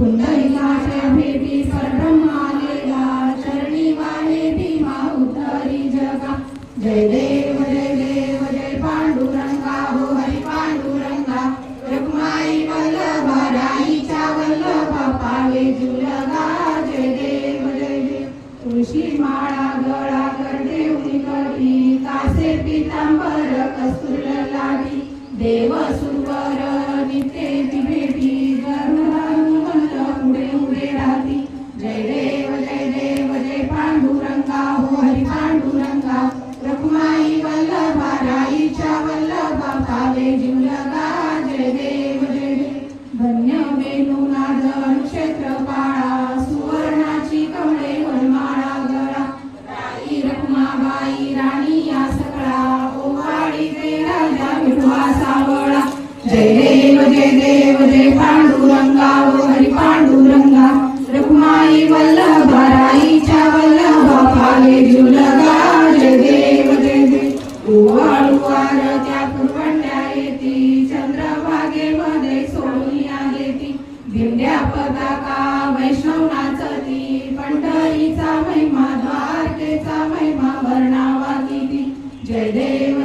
भेटी परब्रह्मालेला चरणी भीमा उतरी जगा। जय देव जय देव जय पांडुरंगा हो हरी पांडुरंगा। रखमाई वल्लभा राईच्या वल्लभा पावे जुलगा। जय देव जय देव। तुळशी माळा गळा करते उनिकटी कासे पितांबर कस्तुर देव सुरवर नित्य भेटी। वल्लभा पावे जय देव जय देव धन्य वेणुनाद क्षेत्र पाळा सुवर्णाची कमळे वनमाळा गळा. राई रखुमाबाई राणी या सकळा ओवाळी ते राजा विठवा सावळा. जय देव जय देव जय पांडुरंगा ओ देव त्या कुरवंड्या येती चंद्रभागेमध्ये सोनिया येती पताका पंढरीचा महिमा द्वारकेचा महिमा वर्णावा किती जय देव